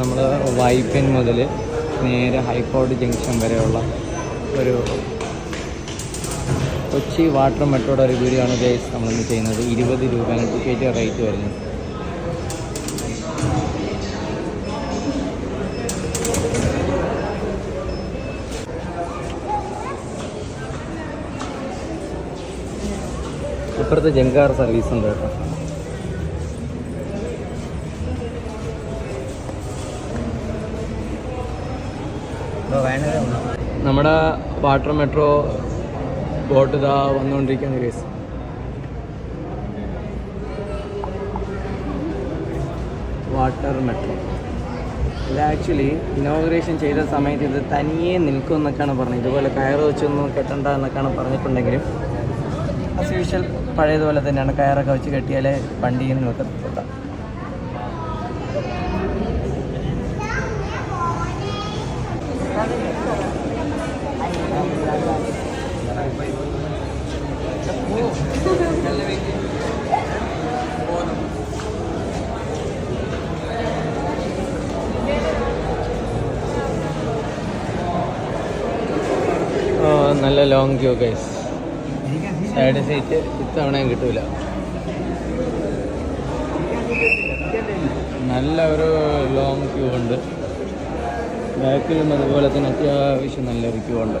നമ്മൾ വൈപ്പിൻ മുതൽ നേരെ ഹൈക്കോടതി ജംഗ്ഷൻ വരെയുള്ള ഒരു കൊച്ചി വാട്ടർ മെട്രോയുടെ ഒരു വീഡിയോ ആണ് ഗൈസ് നമ്മളിന്ന് ചെയ്യുന്നത്. ഇരുപത് രൂപയാണ് ടിക്കറ്റ് റേറ്റ് വരുന്നത്. ഇപ്പുറത്തെ ജങ്കാർ സർവീസ് ഉണ്ട് കേട്ടോ. നമ്മുടെ വാട്ടർ മെട്രോ ബോട്ട് ഇതാ വന്നുകൊണ്ടിരിക്കുന്ന കേസ് വാട്ടർ മെട്രോ. ഇത് ആക്ച്വലി ഇനോഗ്രേഷൻ ചെയ്ത സമയത്ത് ഇത് തനിയെ നിൽക്കും എന്നൊക്കെയാണ് പറഞ്ഞത്. ഇതുപോലെ കയറ് വെച്ചൊന്നും കെട്ടണ്ട എന്നൊക്കെയാണ് പറഞ്ഞിട്ടുണ്ടെങ്കിലും ആസ് പഴയതുപോലെ തന്നെയാണ് കയറൊക്കെ വെച്ച് കെട്ടിയാലേ വണ്ടി ഇങ്ങനെ നിൽക്കത്തുള്ളൂ. നല്ല long queue guys side seat ഇത്തവണയും കിട്ടൂല. നല്ല ഒരു ലോങ് ക്യൂ ഉണ്ട്. ബാക്കിലും അതുപോലെ തന്നെ അത്യാവശ്യം നല്ലൊരു ക്യൂ ഉണ്ട്.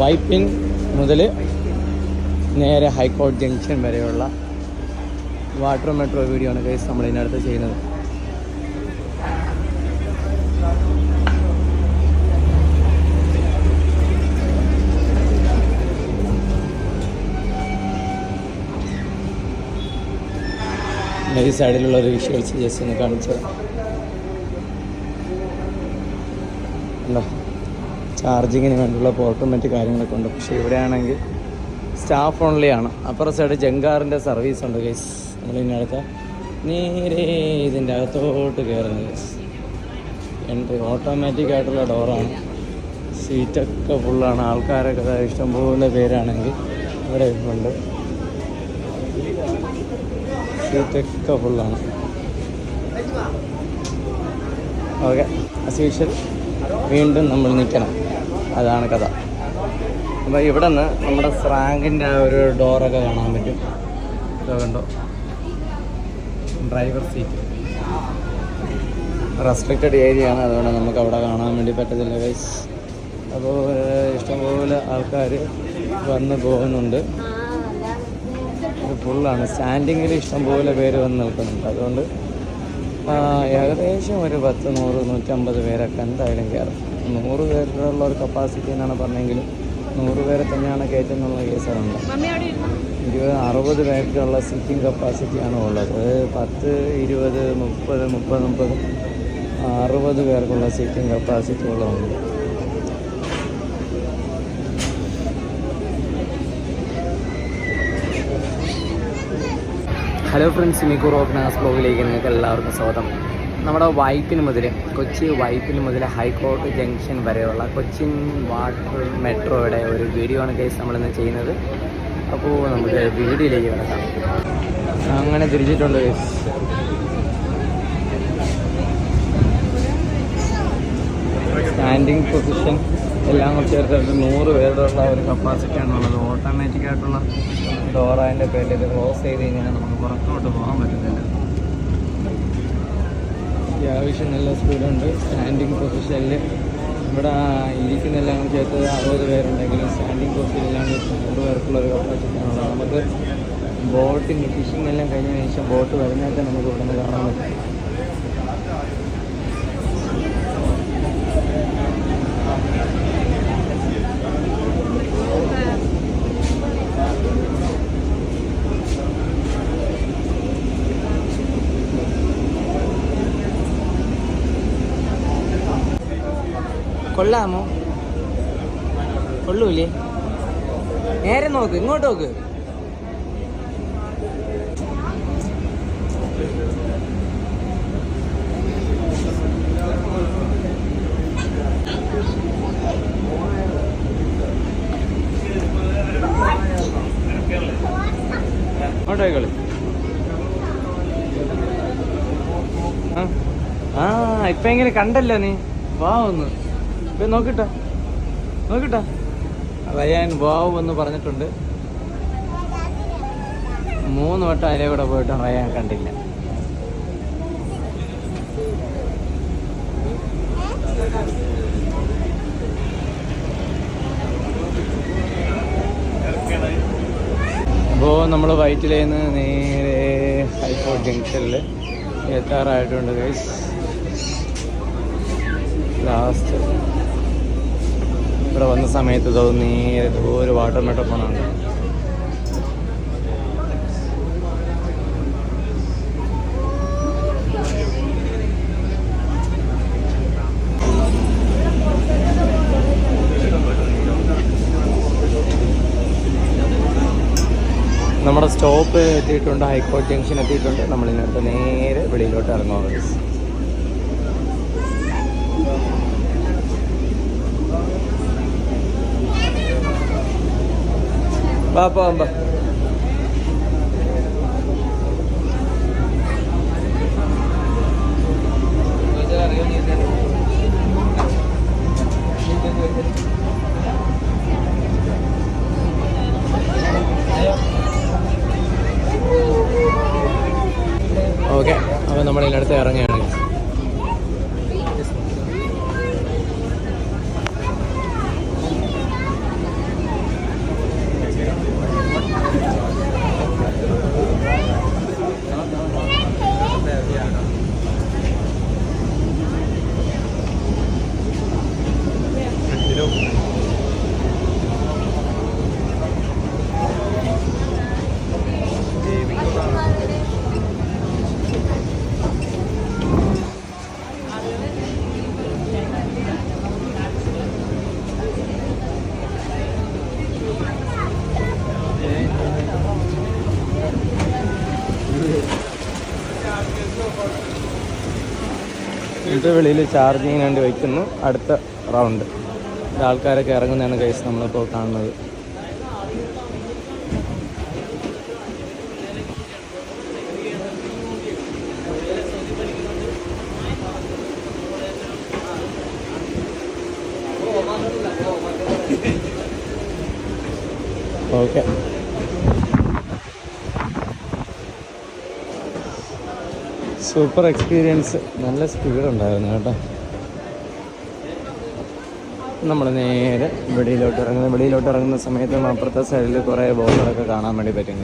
വൈപ്പിൻ മുതൽ നേരെ ഹൈക്കോടതി ജംഗ്ഷൻ വരെയുള്ള വാട്ടർ മെട്രോ വീഡിയോ ആണ് കേസ് നമ്മൾ ഇതിനടുത്ത് ചെയ്യുന്നത്. ഈ സൈഡിലുള്ള ഒരു വിഷ്വൽസ് ജസ്റ്റ് ഒന്ന് കാണിച്ചത് ഉണ്ടോ ചാർജിങ്ങിന് വേണ്ടിയുള്ള പോർട്ടും മറ്റ് കാര്യങ്ങളൊക്കെ ഉണ്ട്. പക്ഷേ ഇവിടെയാണെങ്കിൽ സ്റ്റാഫ് ഓൺലി ആണ് അപ്പുറം സൈഡ് ജങ്കാറിന്റെ സർവീസ് ഉണ്ട് ഗൈസ് നമ്മളിതിനടുത്ത നേരെ ഇതിന്റെ അകത്തോട്ട് കയറുന്നത് ഗൈസ് എൻട്രി ഓട്ടോമാറ്റിക് ആയിട്ടുള്ള ഡോറാണ് സീറ്റൊക്കെ ഫുള്ളാണ് ആൾക്കാരൊക്കെ ഇഷ്ടം ഇഷ്ടംപോലെ പേരാണെങ്കിൽ ഇവിടെ ഉണ്ട്. സീറ്റൊക്കെ ഫുള്ളാണ് ഓക്കെ യൂഷ്വൽ വീണ്ടും നമ്മൾ നിൽക്കണം. അതാണ് കഥ. അപ്പോൾ ഇവിടെ നിന്ന് നമ്മുടെ സ്രാങ്കിന്റെ ആ ഒരു ഡോറൊക്കെ കാണാൻ പറ്റും. ഇതോ കണ്ടോ? Driver seat. റെസ്ട്രിക്റ്റഡ് ഏരിയ ആണ്. അതുകൊണ്ട് നമുക്ക് അവിടെ കാണാൻ വേണ്ടി പറ്റത്തില്ല വൈസ് അപ്പോൾ ഇഷ്ടംപോലെ ആൾക്കാർ വന്ന് പോകുന്നുണ്ട്. ഫുള്ളാണ് സ്റ്റാൻഡിങ്ങിൽ ഇഷ്ടംപോലെ പേര് വന്ന് നിൽക്കുന്നുണ്ട്. അതുകൊണ്ട് ഏകദേശം ഒരു പത്ത് നൂറ് നൂറ്റമ്പത് പേരൊക്കെ എന്തായാലും കയറും നൂറ് പേരുള്ള ഒരു കപ്പാസിറ്റി എന്നാണ് പറഞ്ഞെങ്കിലും നൂറ് പേരെ തന്നെയാണ് കയറ്റുന്നുള്ള കേസുകളുണ്ട് ഇരുപത് അറുപത് പേർക്കുള്ള സീറ്റിംഗ് കപ്പാസിറ്റിയാണ് ഉള്ളത്. പത്ത് ഇരുപത് മുപ്പത് മുപ്പത് മുപ്പത് അറുപത് പേർക്കുള്ള സീറ്റിംഗ് കപ്പാസിറ്റി ഉള്ളതുണ്ട്. ഹലോ ഫ്രണ്ട്സ് മിക്കു റോക്നാസ് ബ്ലോഗിലേക്ക് നിങ്ങൾക്ക് എല്ലാവർക്കും സ്വാഗതം. നമ്മുടെ വൈപ്പിന് മുതൽ കൊച്ചി വൈപ്പിന് മുതൽ ഹൈക്കോർട്ട് ജംഗ്ഷൻ വരെയുള്ള കൊച്ചിൻ വാട്ടർ മെട്രോയുടെ ഒരു വീഡിയോ ആണ് കേസ് നമ്മളിന്ന് ചെയ്യുന്നത്. അപ്പോൾ നമുക്ക് വീഡിയോയിലേക്ക് കിടക്കാം. അങ്ങനെ തിരിച്ചിട്ടുണ്ട് കേസ് സ്റ്റാൻഡിങ് പൊസിഷൻ എല്ലാം കൂടി ചേർത്തിട്ട് നൂറ് പേരുടെ ഒരു കപ്പാസിറ്റിയാണ് ഉള്ളത്. ഓട്ടോമാറ്റിക് അതിന്റെ പേരിൽ ഇത് ക്ലോസ് ചെയ്ത് കഴിഞ്ഞാൽ നമുക്ക് പുറത്തോട്ട് പോകാൻ പറ്റുന്നില്ല അത്യാവശ്യം നല്ല സ്പീഡുണ്ട്. സ്റ്റാൻഡിങ് പൊസിഷനിൽ ഇവിടെ ഇരിക്കുന്നെല്ലാം ചേർത്ത് അറുപത് പേരുണ്ടെങ്കിലും സ്റ്റാൻഡിങ് പൊസിഷനിലാണ് നൂറ് പേർക്കുള്ള ഒരു കപ്പാസിറ്റിയാണുള്ളത് നമുക്ക് ബോട്ടിന്റെ ഫിഷിംഗ് എല്ലാം കഴിഞ്ഞതിന് ശേഷം ബോട്ട് വരുന്നതൊക്കെ നമുക്ക് ഇവിടെ നിന്ന് കാണാൻ പറ്റും. കൊള്ളാമോ? കൊള്ളൂലേ? നേരെ നോക്ക് ഇങ്ങോട്ട് നോക്ക്. ആ. ഇപ്പൊ എങ്ങനെ കണ്ടല്ലോ നീ? വാ ഒന്ന്. നോക്കിട്ടോ. നോക്കിട്ട. റയാൻ വാവ് എന്ന് പറഞ്ഞിട്ടുണ്ട്. മൂന്ന് വട്ടം അതിലെ കൂടെ പോയിട്ട് റയാൻ കണ്ടില്ല. അപ്പോൾ നമ്മൾ വൈറ്റിലേന്ന് നേരെ ഹൈക്കോട്ട് ജംഗ്ഷനിൽ എത്താറായിട്ടുണ്ട് ഗൈസ് ലാസ്റ്റ് ഇവിടെ വന്ന സമയത്ത് നേരെ ഒരു വാട്ടർ മെട്രോ പോണുണ്ട് നമ്മുടെ സ്റ്റോപ്പ് എത്തിയിട്ടുണ്ട് ഹൈക്കോർട്ട് ജംഗ്ഷൻ എത്തിയിട്ടുണ്ട്. നമ്മൾ ഇതിനകത്ത് നേരെ വെളിയിലോട്ട് ഇറങ്ങുക. Guys. വാ പോവാം ഓക്കെ അപ്പോൾ നമ്മൾ ഇതിനടുത്ത് ഇറങ്ങുകയാണ് ഇത് വെളിയിൽ ചാർജിങ്ങിന് വേണ്ടി വയ്ക്കുന്നു. അടുത്ത റൗണ്ട് ആൾക്കാരൊക്കെ ഇറങ്ങുന്നതാണ് കേസ് നമ്മളിപ്പോൾ കാണുന്നത്. Okay super experience. നല്ല സ്പീഡ് ഉണ്ടായിരുന്നു കേട്ടോ. നമ്മൾ നേരെ വെളിയിലോട്ട് ഇറങ്ങുന്ന വെളിയിലോട്ട് ഇറങ്ങുന്ന സമയത്ത് അപ്പുറത്തെ സൈഡിൽ കുറേ ബോർഡുകളൊക്കെ കാണാൻ വേണ്ടി പറ്റും.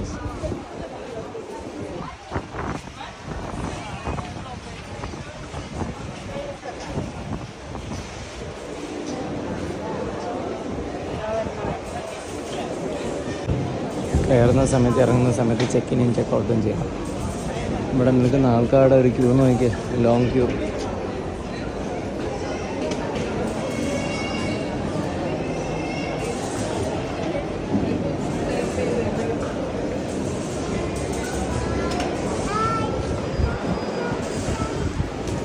കയറുന്ന സമയത്ത് ഇറങ്ങുന്ന സമയത്ത് ചെക്ക് ഇൻ ചെക്ക് ഔട്ടും ചെയ്യണം ഇവിടെ നിൽക്കുന്ന ആൾക്കാരുടെ ഒരു ക്യൂ നോക്കിയേ ലോങ് ക്യൂ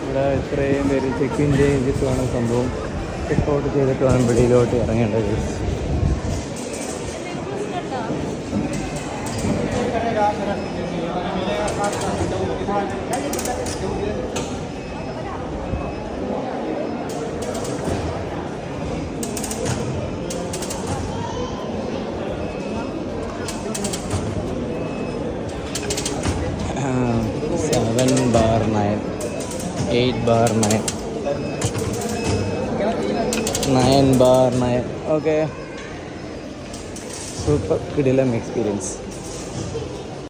ഇവിടെ ഇത്രയും പേര് ചെക്ക് ഇൻ ചെയ്തിട്ട് വേണം സംഭവം. ചെക്ക് ഔട്ട് ചെയ്തിട്ട് വേണം വെളിയിലോട്ട് ഇറങ്ങേണ്ടത്. seven bar nine eight bar nine nine bar nine okay super കിടിലം എക്സ്പീരിയൻസ്